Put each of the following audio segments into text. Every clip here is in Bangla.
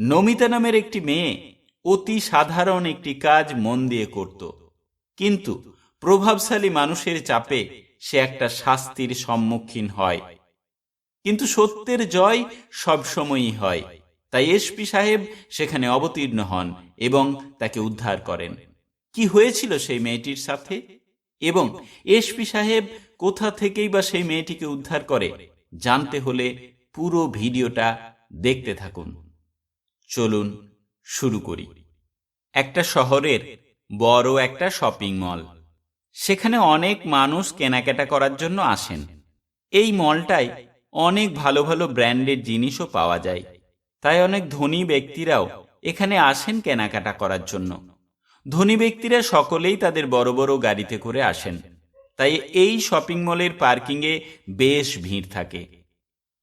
নমিতা নামের একটি মেয়ে অতি সাধারণ একটি কাজ মন দিয়ে করত। কিন্তু প্রভাবশালী মানুষের চাপে সে একটা শাস্তির সম্মুখীন হয়। কিন্তু সত্যের জয় সবসময়ই হয়। তাই এসপি সাহেব সেখানে অবতীর্ণ হন এবং তাকে উদ্ধার করেন। কি হয়েছিল সেই মেয়েটির সাথে? এবং এসপি সাহেব কোথা থেকেই বা সেই মেয়েটিকে উদ্ধার করে? জানতে হলে পুরো ভিডিওটা দেখতে থাকুন। চলুন শুরু করি। একটা শহরের বড় একটা শপিং মল সেখানে অনেক মানুষ কেনাকাটা করার জন্য আসেন। এই মলটায় অনেক ভালো ভালো ব্র্যান্ডের জিনিসও পাওয়া যায়। তাই অনেক ধনী ব্যক্তিরাও এখানে আসেন কেনাকাটা করার জন্য। ধনী ব্যক্তিরা সকলেই তাদের বড় বড় গাড়িতে করে আসেন। তাই এই শপিং মলের পার্কিংয়ে বেশ ভিড় থাকে।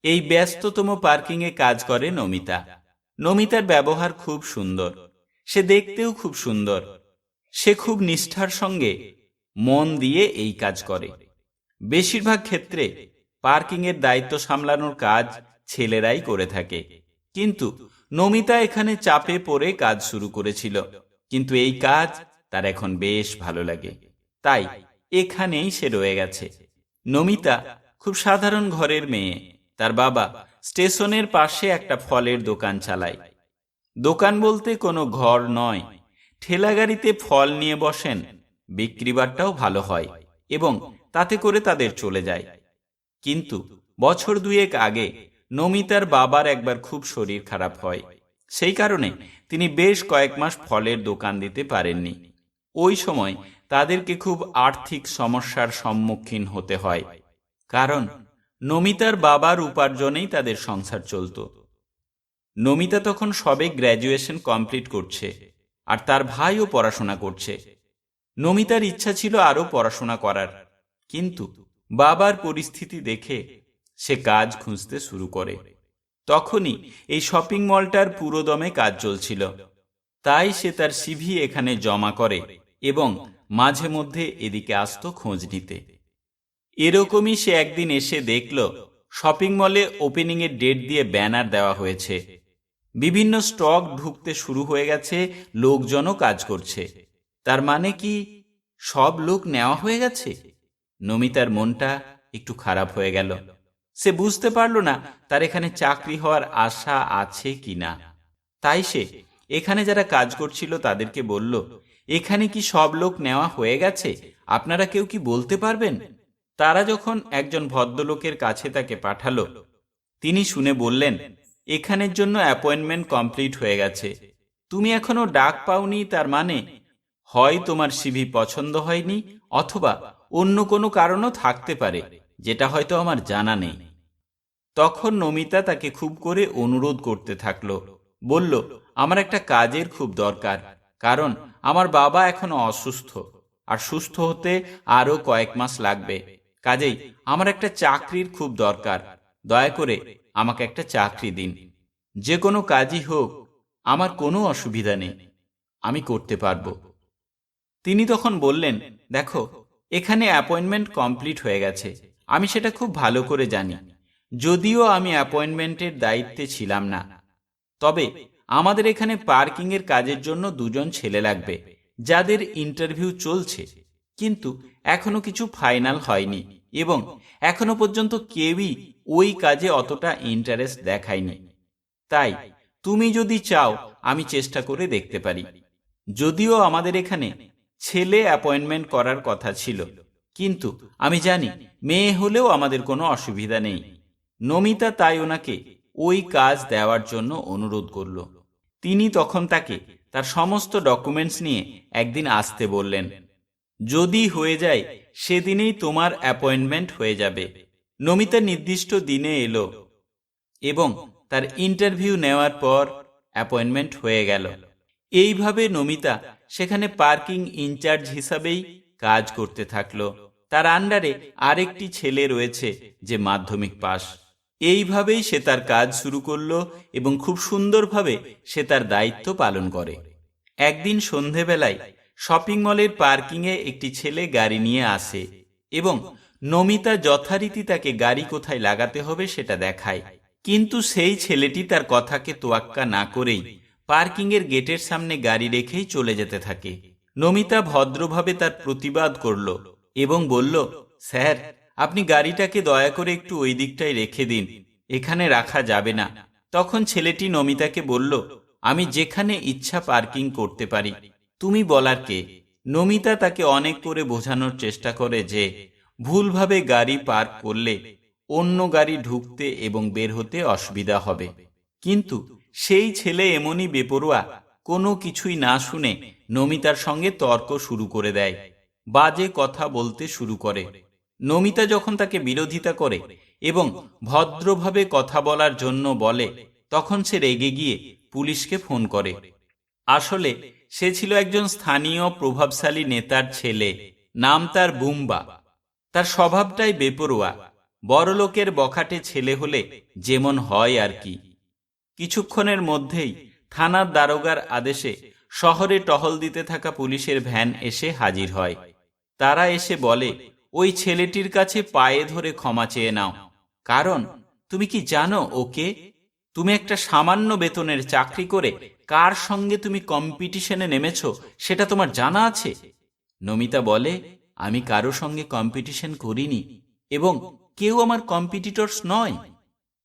এই ব্যস্ততম পার্কিংয়ে কাজ করে নমিতা নমিতার ব্যবহার খুব সুন্দর। সে দেখতেও খুব সুন্দর। সে খুব নিষ্ঠার সঙ্গে মন দিয়ে এই কাজ করে। বেশিরভাগ ক্ষেত্রে পার্কিংয়ের দায়িত্ব সামলানোর কাজ ছেলেরাই করে থাকে। কিন্তু নমিতা এখানে চাপে পড়ে কাজ শুরু করেছিল। কিন্তু এই কাজ তার এখন বেশ ভালো লাগে। তাই এখানেই সে রয়ে গেছে। নমিতা খুব সাধারণ ঘরের মেয়ে। তার বাবা স্টেশনের পাশে একটা ফলের দোকান চালায় দোকান বলতে কোনো ঘর নয়। ঠেলাগাড়িতে ফল নিয়ে বসেন বিক্রিবারটাও ভালো হয় এবং তাতে করে তাদের চলে যায়। কিন্তু বছর দুয়েক আগে নমিতার বাবার একবার খুব শরীর খারাপ হয়। সেই কারণে তিনি বেশ কয়েক মাস ফলের দোকান দিতে পারেননি। ওই সময় তাদেরকে খুব আর্থিক সমস্যার সম্মুখীন হতে হয়। কারণ নমিতার বাবার উপার্জনেই তাদের সংসার চলত। নমিতা তখন সবে গ্র্যাজুয়েশন কমপ্লিট করছে আর তার ভাইও পড়াশোনা করছে। নমিতার ইচ্ছা ছিল আরও পড়াশোনা করার, কিন্তু বাবার পরিস্থিতি দেখে সে কাজ খুঁজতে শুরু করে। তখনই এই শপিং মলটার পুরোদমে কাজ চলছিল। তাই সে তার সিভি এখানে জমা করে এবং মাঝে মধ্যে এদিকে আসত খোঁজ নিতে। এরকমই সে একদিন এসে দেখল, শপিং মলে ওপেনিংয়ের ডেট দিয়ে ব্যানার দেওয়া হয়েছে। বিভিন্ন স্টক ঢুকতে শুরু হয়ে গেছে, লোকজনও কাজ করছে। তার মানে কি, সব লোক নেওয়া হয়ে গেছে? নমিতার মনটা একটু খারাপ হয়ে গেল। সে বুঝতে পারল না তার এখানে চাকরি হওয়ার আশা আছে কি না। তাই সে এখানে যারা কাজ করছিল তাদেরকে বলল, এখানে কি সব লোক নেওয়া হয়ে গেছে? আপনারা কেউ কি বলতে পারবেন? তারা যখন একজন ভদ্রলোকের কাছে তাকে পাঠালো, তিনি শুনে বললেন, এখানের জন্য অ্যাপয়েন্টমেন্ট কমপ্লিট হয়ে গেছে। তুমি এখনও ডাক পাওনি তার মানে? হয় তোমার সিভি পছন্দ হয়নি অথবা অন্য কোনো কারণও থাকতে পারে, যেটা হয়তো আমার জানা নেই। তখন নমিতা তাকে খুব করে অনুরোধ করতে থাকল, বলল, আমার একটা কাজের খুব দরকার, কারণ আমার বাবা এখনও অসুস্থ, আর সুস্থ হতে আরও কয়েক মাস লাগবে। কাজেই আমার একটা চাকরির খুব দরকার। দয়া করে আমাকে একটা চাকরি দিন। যে কোনো কাজই হোক, আমার কোনো অসুবিধা নেই। আমি করতে পারব। তিনি তখন বললেন, দেখো, এখানে অ্যাপয়েন্টমেন্ট কমপ্লিট হয়ে গেছে। আমি সেটা খুব ভালো করে জানি। যদিও আমি অ্যাপয়েন্টমেন্টের দায়িত্বে ছিলাম না। তবে আমাদের এখানে পার্কিংয়ের কাজের জন্য দুজন ছেলে লাগবে, যাদের ইন্টারভিউ চলছে। কিন্তু এখনও কিছু ফাইনাল হয়নি। এবং এখনও পর্যন্ত কেউই ওই কাজে অতটা ইন্টারেস্ট দেখায়নি। তাই তুমি যদি চাও, আমি চেষ্টা করে দেখতে পারি। যদিও আমাদের এখানে ছেলে অ্যাপয়েন্টমেন্ট করার কথা ছিল, কিন্তু আমি জানি মেয়ে হলেও আমাদের কোনো অসুবিধা নেই। নমিতা তাই ওনাকে ওই কাজ দেওয়ার জন্য অনুরোধ করল। তিনি তখন তাকে তার সমস্ত ডকুমেন্টস নিয়ে একদিন আসতে বললেন। যদি হয়ে যায় সেদিনেই তোমার অ্যাপয়েন্টমেন্ট হয়ে যাবে। নমিতা নির্দিষ্ট দিনে এলো এবং তার ইন্টারভিউ নেওয়ার পর অ্যাপয়েন্টমেন্ট হয়ে গেল। এইভাবে নমিতা সেখানে পার্কিং ইনচার্জ হিসাবেই কাজ করতে থাকল। তার আন্ডারে আরেকটি ছেলে রয়েছে যে মাধ্যমিক পাশ। এইভাবেই সে তার কাজ শুরু করল এবং খুব সুন্দরভাবে সে তার দায়িত্ব পালন করে। একদিন সন্ধেবেলায় শপিং মলের পার্কিংয়ে একটি ছেলে গাড়ি নিয়ে আসে এবং নমিতা যথারীতি তাকে গাড়ি কোথায় লাগাতে হবে সেটা দেখায়। কিন্তু সেই ছেলেটি তার কথাকে তোয়াক্কা না করেই পার্কিংয়ের গেটের সামনে গাড়ি রেখেই চলে যেতে থাকে। নমিতা ভদ্রভাবে তার প্রতিবাদ করল এবং বলল, স্যার, আপনি গাড়িটাকে দয়া করে একটু ওই দিকটায় রেখে দিন, এখানে রাখা যাবে না। তখন ছেলেটি নমিতাকে বলল, আমি যেখানে ইচ্ছা পার্কিং করতে পারি। তুমি বলার কে? নমিতা তাকে অনেক করে বোঝানোর চেষ্টা করে যে, ভুলভাবে গাড়ি পার্ক করলে অন্য গাড়ি ঢুকতে এবং বের হতে অসুবিধা হবে। কিন্তু সেই ছেলে এমনই বেপরোয়া, কোনো কিছুই না শুনে নমিতার সঙ্গে তর্ক শুরু করে দেয়, বাজে কথা বলতে শুরু করে। নমিতা যখন তাকে বিরোধিতা করে এবং ভদ্রভাবে কথা বলার জন্য বলে, তখন সে রেগে গিয়ে পুলিশকে ফোন করে। আসলে সে ছিল একজন স্থানীয় প্রভাবশালী নেতার ছেলে। নাম তার বুম্বা। তার স্বভাবটাই বেপরোয়া। বড়লোকের বখাটে ছেলে হলে যেমন হয় আর কি। কিছুক্ষণের মধ্যেই থানার দারোগার আদেশে শহরে টহল দিতে থাকা পুলিশের ভ্যান এসে হাজির হয়। তারা এসে বলে, ওই ছেলেটির কাছে পায়ে ধরে ক্ষমা চেয়ে নাও। কারণ, তুমি কি জানো ওকে? তুমি একটা সামান্য বেতনের চাকরি করে কার সঙ্গে তুমি কম্পিটিশনে নেমেছ সেটা তোমার জানা আছে? নমিতা বলে, আমি কারও সঙ্গে কম্পিটিশন করিনি এবং কেউ আমার কম্পিটিটরস নয়।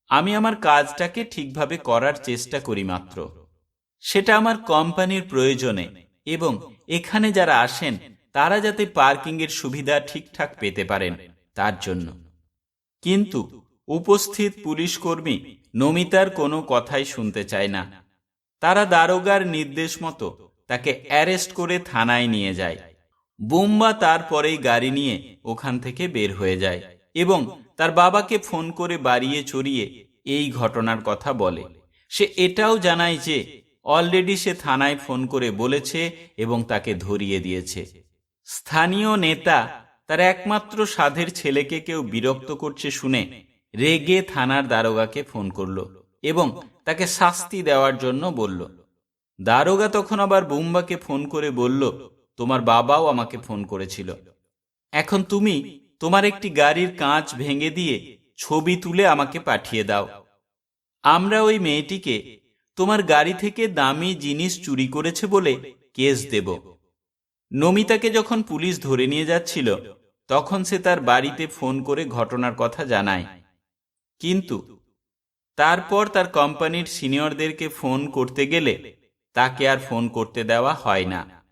আমি আমার কাজটাকে ঠিকভাবে করার চেষ্টা করি মাত্র। সেটা আমার কোম্পানির প্রয়োজনে এবং এখানে যারা আসেন, তারা যাতে পার্কিংয়ের সুবিধা ঠিকঠাক পেতে পারেন তার জন্য। কিন্তু উপস্থিত পুলিশ কর্মী নমিতার কোনো কথাই শুনতে চায় না। তারা দারোগার নির্দেশ মতো তাকে অ্যারেস্ট করে থানায় নিয়ে যায়। বোম্বা তারপরেই গাড়ি নিয়ে ওখান থেকে বের হয়ে যায় এবং তার বাবাকে ফোন করে বাড়িয়ে চড়িয়ে এই ঘটনার কথা বলে। সে এটাও জানায় যে, অলরেডি সে থানায় ফোন করে বলেছে এবং তাকে ধরিয়ে দিয়েছে। স্থানীয় নেতা তার একমাত্র সাধের ছেলেকে কেউ বিরক্ত করছে শুনে রেগে থানার দারোগাকে ফোন করল এবং তাকে শাস্তি দেওয়ার জন্য বলল। দারোগা তখন আবার বুম্বাকে ফোন করে বলল, তোমার বাবাও আমাকে ফোন করেছিল। এখন তুমি তোমার একটি গাড়ির কাঁচ ভেঙে দিয়ে ছবি তুলে আমাকে পাঠিয়ে দাও। আমরা ওই মেয়েটিকে তোমার গাড়ি থেকে দামি জিনিস চুরি করেছে বলে কেস দেব। নমিতাকে যখন পুলিশ ধরে নিয়ে যাচ্ছিল, তখন সে তার বাড়িতে ফোন করে ঘটনার কথা জানায়। কিন্তু তারপর তার কোম্পানির সিনিয়রদেরকে ফোন করতে গেলে তাকে আর ফোন করতে দেওয়া হয় না।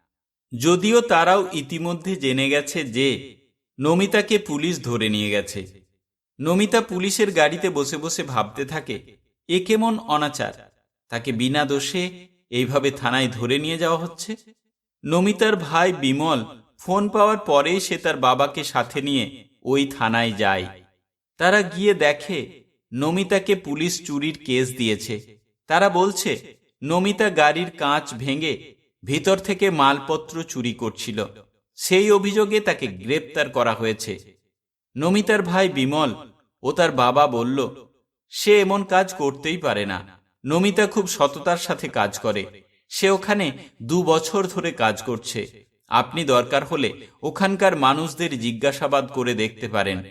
যদিও তারাও ইতিমধ্যে জেনে গেছে যে নমিতাকে পুলিশ ধরে নিয়ে গেছে। নমিতা পুলিশের গাড়িতে বসে বসে ভাবতে থাকে, এ কেমন অনাচার? তাকে বিনা দোষে এইভাবে থানায় ধরে নিয়ে যাওয়া হচ্ছে? নমিতার ভাই বিমল ফোন পাওয়ার পরেই সে তার বাবাকে সাথে নিয়ে ওই থানায় যায়। তারা গিয়ে দেখে নমিতাকে পুলিশ চুরির কেস দিয়েছে। তারা বলছে, নমিতা গাড়ির কাঁচ ভেঙে ভিতর থেকে মালপত্র চুরি করছিল। সেই অভিযোগে তাকে গ্রেপ্তার করা হয়েছে। নমিতার ভাই বিমল ও তার বাবা বলল, সে এমন কাজ করতেই পারে না। নমিতা খুব সততার সাথে কাজ করে। সে ওখানে দু বছর ধরে কাজ করছে। আপনি দরকার হলে ওখানকার মানুষদের জিজ্ঞাসাবাদ করে দেখতে পারেন।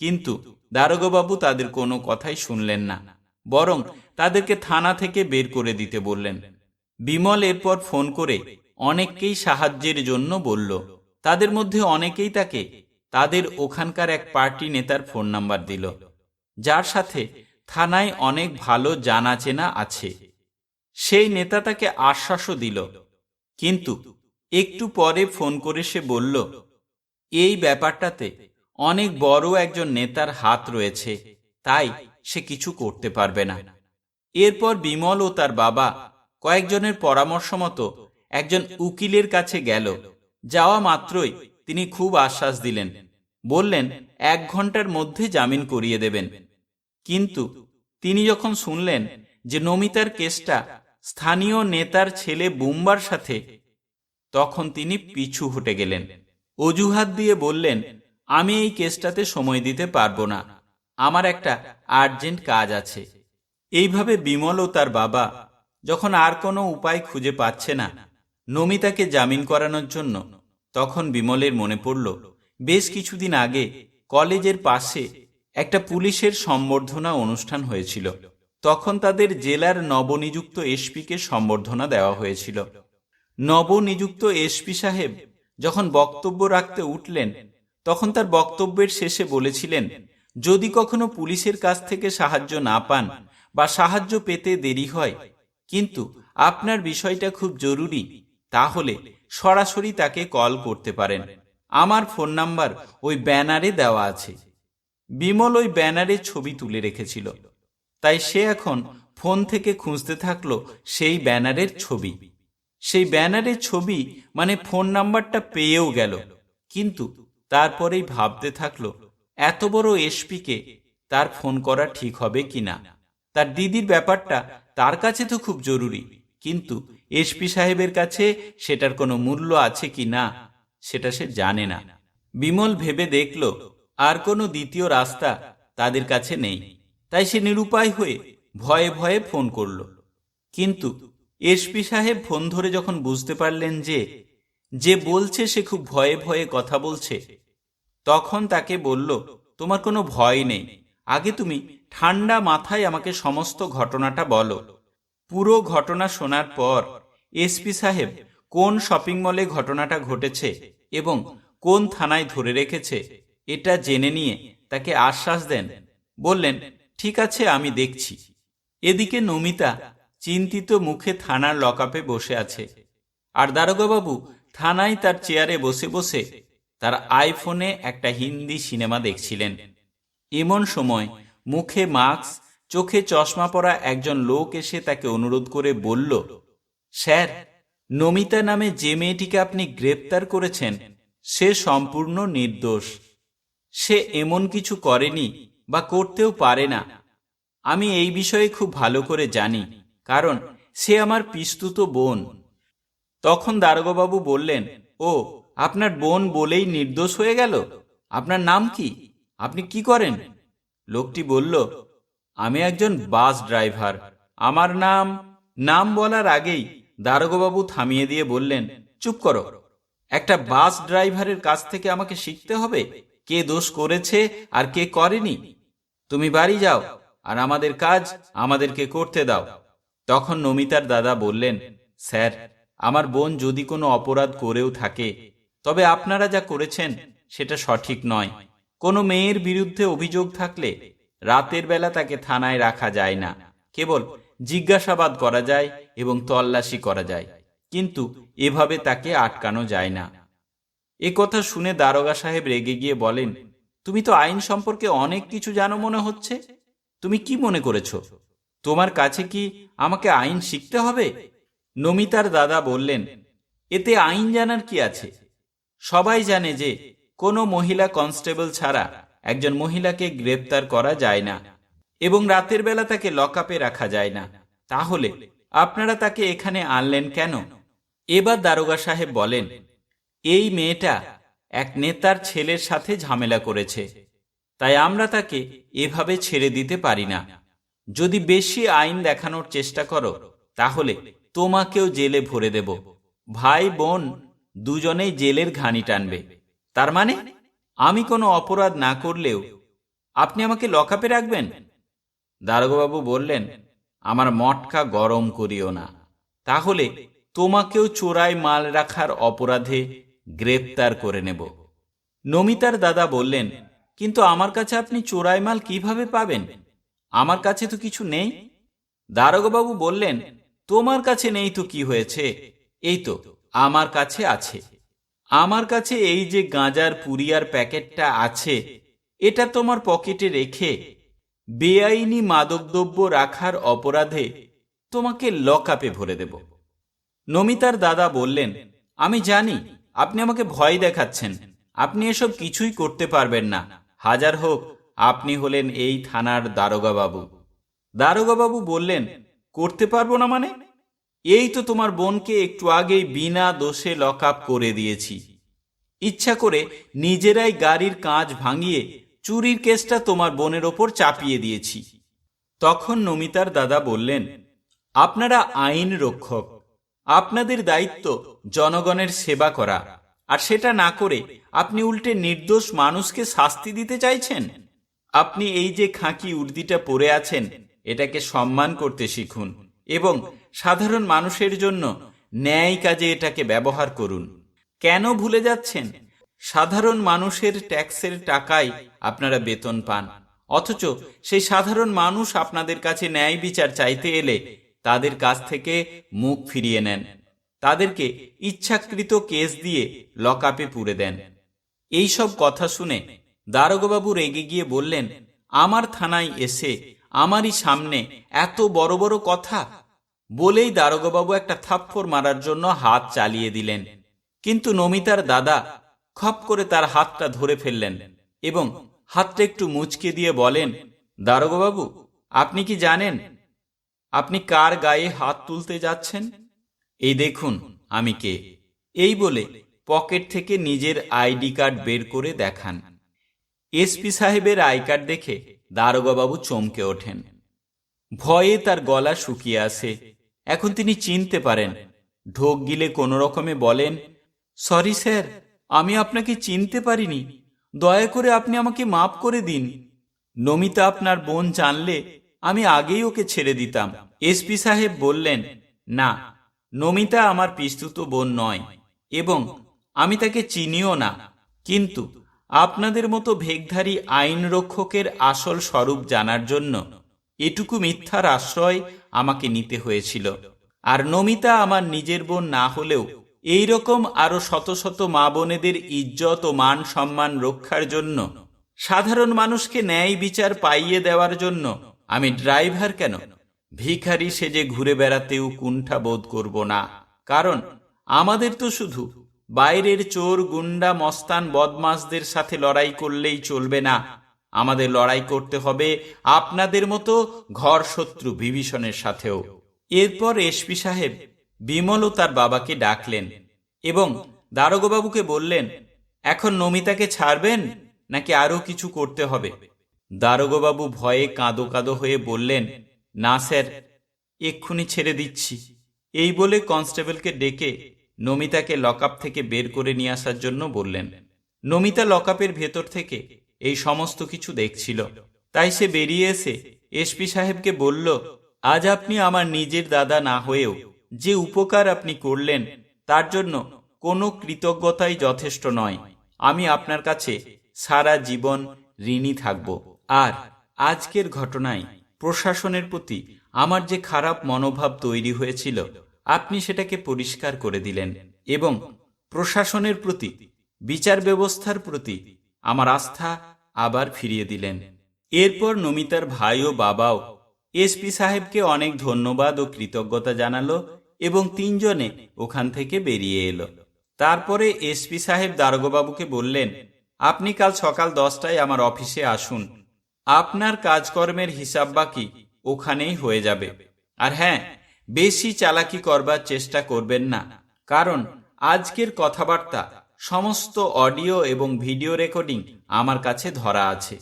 কিন্তু দারোগাবাবু তাদের কোনো কথাই শুনলেন না, বরং তাদেরকে থানা থেকে বের করে দিতে বললেন। বিমল এরপর ফোন করে অনেককেই সাহায্যের জন্য বলল, তাদের মধ্যে অনেকেই তাকে তাদের ওখানকার এক পার্টি নেতার ফোন নাম্বার দিল, যার সাথে থানায় অনেক ভালো জানা চেনা আছে। সেই নেতা তাকে আশ্বাসও দিল, কিন্তু একটু পরে ফোন করে সে বলল, এই ব্যাপারটাতে অনেক বড় একজন নেতার হাত রয়েছে, তাই সে কিছু করতে পারবে না। এরপর বিমল ও তার বাবা কয়েকজনের পরামর্শ মতো একজন উকিলের কাছে গেল। যাওয়া মাত্রই তিনি খুব আশ্বাস দিলেন। বললেন, এক ঘণ্টার মধ্যে জামিন করিয়ে দেবেন। কিন্তু তিনি যখন শুনলেন যে নমিতার কেসটা স্থানীয় নেতার ছেলে বুম্বার সাথে, তখন তিনি পিছু হটে গেলেন। অজুহাত দিয়ে বললেন আমি এই কেসটাতে সময় দিতে পারব না। আমার একটা আর্জেন্ট কাজ আছে। এইভাবে বিমল ও তার বাবা যখন আর কোনো উপায় খুঁজে পাচ্ছে না, নমিতাকে জামিন করানোর জন্য, তখন বিমলের মনে পড়ল, বেশ কিছুদিন আগে কলেজের পাশে একটা পুলিশের সম্বর্ধনা অনুষ্ঠান হয়েছিল। তখন তাদের জেলার নবনিযুক্ত এসপিকে সম্বর্ধনা দেওয়া হয়েছিল। নবনিযুক্ত এসপি সাহেব যখন বক্তব্য রাখতে উঠলেন তখন তার বক্তব্যের শেষে বলেছিলেন, যদি কখনো পুলিশের কাছ থেকে সাহায্য না পান বা সাহায্য পেতে দেরি হয়, কিন্তু আপনার বিষয়টা খুব জরুরি, তাহলে সরাসরি তাকে কল করতে পারেন। আমার ফোন নাম্বার ওই ব্যানারে দেওয়া আছে। বিমল ওই ব্যানারে ছবি তুলে রেখেছিল। তাই সে এখন ফোন থেকে খুঁজতে থাকল সেই ব্যানারের ছবি। সেই ব্যানারের ছবি মানে ফোন নাম্বারটা পেয়েও গেল, কিন্তু তারপরেই ভাবতে থাকল, এত বড় এসপিকে তার ফোন করা ঠিক হবে কিনা তার দিদির ব্যাপারটা তার কাছে তো খুব জরুরি, কিন্তু এসপি সাহেবের কাছে সেটার কোনো মূল্য আছে কি না, সেটা সে জানে না। বিমল ভেবে দেখল, আর কোনো দ্বিতীয় রাস্তা তাদের কাছে নেই। তাই সে নিরুপায় হয়ে ভয়ে ভয়ে ফোন করল। কিন্তু এসপি সাহেব ফোন ধরে যখন বুঝতে পারলেন যে যে বলছে সে খুব ভয়ে ভয়ে কথা বলছে তখন তাকে বলল, তোমার কোনো ভয় নেই। আগে তুমি ঠান্ডা মাথায় আমাকে সমস্ত ঘটনাটা বলো। পুরো ঘটনা শোনার পর এসপি সাহেব কোন শপিং মলে ঘটনাটা ঘটেছে এবং কোন থানায় ধরে রেখেছে, এটা জেনে নিয়ে তাকে আশ্বাস দেন। বললেন, ঠিক আছে, আমি দেখছি। এদিকে নমিতা চিন্তিত মুখে থানার লকআপে বসে আছে। আর দারোগাবাবু থানায় তার চেয়ারে বসে বসে তার আইফোনে একটা হিন্দি সিনেমা দেখছিলেন। এমন সময় মুখে মাস্ক, চোখে চশমা পরা একজন লোক এসে তাকে অনুরোধ করে বলল, স্যার, নমিতা নামে যে মেয়েটিকে আপনি গ্রেপ্তার করেছেন, সে সম্পূর্ণ নির্দোষ। সে এমন কিছু করেনি বা করতেও পারে না। আমি এই বিষয়ে খুব ভালো করে জানি, কারণ সে আমার পিস্তুত বোন। তখন দারোগাবাবু বললেন, ও আপনার বোন বলেই নির্দোষ হয়ে গেল। আপনার নাম কি? আপনি কি করেন? লোকটি বলল, আমি একজন বাস ড্রাইভার। আমার নাম নাম বলার আগেই দারোগাবাবু থামিয়ে দিয়ে বললেন, চুপ করো। একটা বাস ড্রাইভারের কাছ থেকে আমাকে শিখতে হবে কে দোষ করেছে আর কে করেনি। তুমি বাড়ি যাও আর আমাদের কাজ আমাদেরকে করতে দাও। তখন নমিতার দাদা বললেন, স্যার, আমার বোন যদি কোনো অপরাধ করেও থাকে তবে আপনারা যা করেছেন, সেটা সঠিক নয়। কোনো মেয়ের বিরুদ্ধে অভিযোগ থাকলে রাতের বেলা তাকে থানায় রাখা যায় না। কেবল জিজ্ঞাসাবাদ করা যায় এবং তল্লাশি করা যায়। কিন্তু এভাবে তাকে আটকানো যায় না। এ কথা শুনে দারোগা সাহেব রেগে গিয়ে বলেন, তুমি তো আইন সম্পর্কে অনেক কিছু জানো মনে হচ্ছে। তুমি কি মনে করেছ? তোমার কাছে কি আমাকে আইন শিখতে হবে? নমিতার দাদা বললেন, এতে আইন জানার কি আছে? সবাই জানে যে কোনো মহিলা কনস্টেবল ছাড়া একজন মহিলাকে গ্রেপ্তার করা যায় না এবং রাতের বেলা তাকে লকআপে রাখা যায় না। তাহলে আপনারা তাকে এখানে আনলেন কেন? এবার দারোগা সাহেব বলেন, এই মেয়েটা এক নেতার ছেলের সাথে ঝামেলা করেছে। তাই আমরা তাকে এভাবে ছেড়ে দিতে পারি না। যদি বেশি আইন দেখানোর চেষ্টা করো, তাহলে তোমাকেও জেলে ভরে দেব। ভাই, বোন দুজনেই জেলের ঘানি টানবে। তার মানে আমি কোনো অপরাধ না করলেও আপনি আমাকে লকাপে রাখবেন? দারোগাবাবু বললেন, আমার মটকা গরম করিও না। তাহলে তোমাকেও চোরাই মাল রাখার অপরাধে গ্রেপ্তার করে নেব। নমিতার দাদা বললেন, কিন্তু আমার কাছে আপনি চোরাই মাল কীভাবে পাবেন? আমার কাছে তো কিছু নেই। দারোগাবাবু বললেন, তোমার কাছে নেই তো কি হয়েছে? এই তো আমার কাছে আছে। আমার কাছে এই যে গাঁজার পুরিয়ার প্যাকেটটা আছে, এটা তোমার পকেটে রেখে বেআইনি মাদকদ্রব্য রাখার অপরাধে তোমাকে লকআপে ভরে দেব। নমিতার দাদা বললেন, আমি জানি, আপনি আমাকে ভয় দেখাচ্ছেন। আপনি এসব কিছুই করতে পারবেন না। হাজার হোক, আপনি হলেন এই থানার দারোগাবাবু। দারোগাবাবু বললেন, করতে পারব না মানে? এই তো তোমার বোনকে একটু আগেই বিনা দোষে লক করে দিয়েছি। ইচ্ছা করে নিজেরাই গাড়ির কাঁচ ভাঙিয়ে চুরির কেসটা তোমার বোনের ওপর চাপিয়ে দিয়েছি। তখন নমিতার দাদা বললেন, আপনারা আইন রক্ষক। আপনাদের দায়িত্ব জনগণের সেবা করা। আর সেটা না করে আপনি উল্টে নির্দোষ মানুষকে শাস্তি দিতে চাইছেন? আপনি এই যে খাঁকি উর্দিটা পরে আছেন, এটাকে সম্মান করতে শিখুন এবং সাধারণ মানুষের জন্য ন্যায় কাজে এটাকে ব্যবহার করুন। কেন ভুলে যাচ্ছেন? সাধারণ মানুষের ট্যাক্সের টাকায় আপনারা বেতন পান। অথচ সেই সাধারণ মানুষ আপনাদের কাছে ন্যায় বিচার চাইতে এলে তাদের কাছ থেকে মুখ ফিরিয়ে নেন। তাদেরকে ইচ্ছাকৃত কেস দিয়ে লকআপে পুরে দেন। এই সব কথা শুনে দারোগাবাবু রেগে গিয়ে বললেন, আমার থানায় এসে আমারই সামনে এত বড় বড় কথা বলেই দারোগাবাবু একটা থাপ্পড় মারার জন্য হাত চালিয়ে দিলেন। কিন্তু নমিতার দাদা খপ করে তার হাতটা ধরে ফেললেন এবং হাতটা একটু মুচকে দিয়ে বলেন দারোগাবাবু আপনি কি জানেন, আপনি কার গায়ে হাত তুলতে যাচ্ছেন? এই দেখুন আমি কে। এই বলে পকেট থেকে নিজের আইডি কার্ড বের করে দেখান। এসপি সাহেবের আই কার্ড দেখে দারোগাবাবু চমকে ওঠেন। ভয়ে তার গলা শুকিয়ে আসে। এখন তিনি চিনতে পারেন। ঢোক গিলে কোনো রকমে বলেন, সরি স্যার, আমি আপনাকে চিনতে পারিনি। দয়া করে আপনি আমাকে মাফ করে দিন। নমিতা আপনার বোন জানলে আমি আগেই ওকে ছেড়ে দিতাম। এসপি সাহেব বললেন, না, নমিতা আমার পিস্তুত বোন নয় এবং আমি তাকে চিনিও না। কিন্তু আপনাদের মতো ভেগধারী আইন রক্ষকের আসল স্বরূপ জানার জন্য এটুকু মিথ্যার আশ্রয় আমাকে নিতে হয়েছিল। আর নমিতা আমার নিজের বোন না হলেও এই রকম আরও শত শত মা বোনেদের ইজ্জত ও মান সম্মান রক্ষার জন্য, সাধারণ মানুষকে ন্যায় বিচার পাইয়ে দেওয়ার জন্য আমি ড্রাইভার কেন? ভিখারি সেজে ঘুরে বেড়াতেও কুণ্ঠা বোধ করব না। কারণ আমাদের তো শুধু বাইরের চোর গুন্ডা মস্তান বদমাসদের সাথে লড়াই করলেই চলবে না। আমাদের লড়াই করতে হবে আপনাদের মতো ঘর শত্রু বিভীষণের সাথেও। এরপর এসপি সাহেব বিমল ও তার বাবাকে ডাকলেন এবং দারোগবাবুকে বললেন, এখন নমিতাকে ছাড়বেন নাকি আরও কিছু করতে হবে? দারোগবাবু ভয়ে কাঁদো কাঁদো হয়ে বললেন, না স্যার, এক্ষুনি ছেড়ে দিচ্ছি। এই বলে কনস্টেবলকে ডেকে নমিতাকে লকআপ থেকে বের করে নিয়ে আসার জন্য বললেন। নমিতা লকআপের ভেতর থেকে এই সমস্ত কিছু দেখছিল। তাই সে বেরিয়ে এসে এসপি সাহেবকে বলল, আজ আপনি আমার নিজের দাদা না হয়েও যে উপকার আপনি করলেন, তার জন্য কোনো কৃতজ্ঞতাই যথেষ্ট নয়। আমি আপনার কাছে সারা জীবন ঋণী থাকব। আর আজকের ঘটনায় প্রশাসনের প্রতি আমার যে খারাপ মনোভাব তৈরি হয়েছিল, আপনি সেটাকে পরিষ্কার করে দিলেন এবং প্রশাসনের প্রতি, বিচার ব্যবস্থার প্রতি আমার আস্থা আবার ফিরিয়ে দিলেন। এরপর নমিতার ভাই ও বাবাও এসপি সাহেবকে অনেক ধন্যবাদ ও কৃতজ্ঞতা জানালো এবং তিনজনে ওখান থেকে বেরিয়ে এলো। তারপরে এসপি সাহেব দারোগাবুকে বললেন, আপনি কাল সকাল দশটায় আমার অফিসে আসুন। আপনার কাজকর্মের হিসাব বাকি ওখানেই হয়ে যাবে। আর হ্যাঁ বেশি চালাকি করবার চেষ্টা করবেন না, কারণ আজকের কথাবার্তা সমস্ত অডিও এবং ভিডিও রেকর্ডিং আমার কাছে ধরা আছে।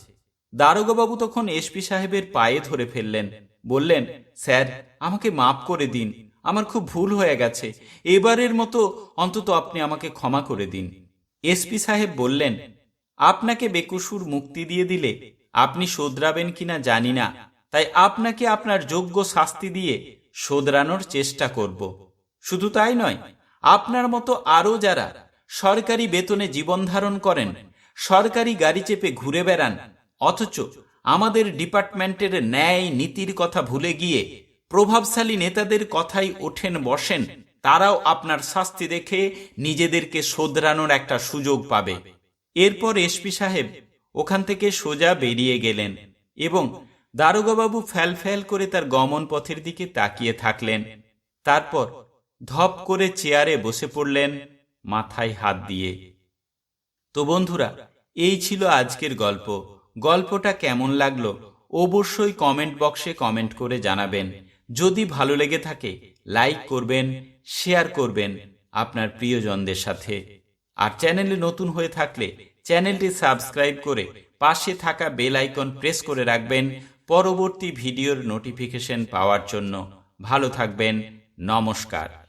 দারোগাবাবু তখন এসপি সাহেবের পায়ে ধরে ফেললেন। বললেন, স্যার, আমাকে মাফ করে দিন। আমার খুব ভুল হয়ে গেছে। এবারের মতো অন্তত আপনি আমাকে ক্ষমা করে দিন। এসপি সাহেব বললেন, আপনাকে বেকুসুর মুক্তি দিয়ে দিলে আপনি শোধরাবেন কিনা জানি না। তাই আপনাকে আপনার যোগ্য শাস্তি দিয়ে শোধরানোর চেষ্টা করব। শুধু তাই নয়, আপনার মতো আরও যারা সরকারি বেতনে জীবন ধারণ করেন, সরকারি গাড়ি চেপে ঘুরে বেড়ান, অথচ আমাদের ডিপার্টমেন্টের ন্যায় নীতির কথা ভুলে গিয়ে প্রভাবশালী নেতাদের কথাই ওঠেন বসেন, তারাও আপনার শাস্তি দেখে নিজেদেরকে শোধরানোর একটা সুযোগ পাবে। এরপর এসপি সাহেব ওখান থেকে সোজা বেরিয়ে গেলেন এবং দারোগাবাবু ফ্যাল করে তার গমন পথের দিকে তাকিয়ে থাকলেন। তারপর ধপ করে চেয়ারে বসে পড়লেন। মাথায় হাত দিয়ে। তো বন্ধুরা, এই ছিল আজকের গল্প। গল্পটা কেমন লাগল অবশ্যই কমেন্ট বক্সে কমেন্ট করে জানাবেন। যদি ভালো লেগে থাকে, লাইক করবেন, শেয়ার করবেন আপনার প্রিয়জনদের সাথে। আর চ্যানেলে নতুন হয়ে থাকলে চ্যানেলটি সাবস্ক্রাইব করে পাশে থাকা বেল আইকন প্রেস করে রাখবেন পরবর্তী ভিডিওর নোটিফিকেশন পাওয়ার জন্য। ভালো থাকবেন, নমস্কার।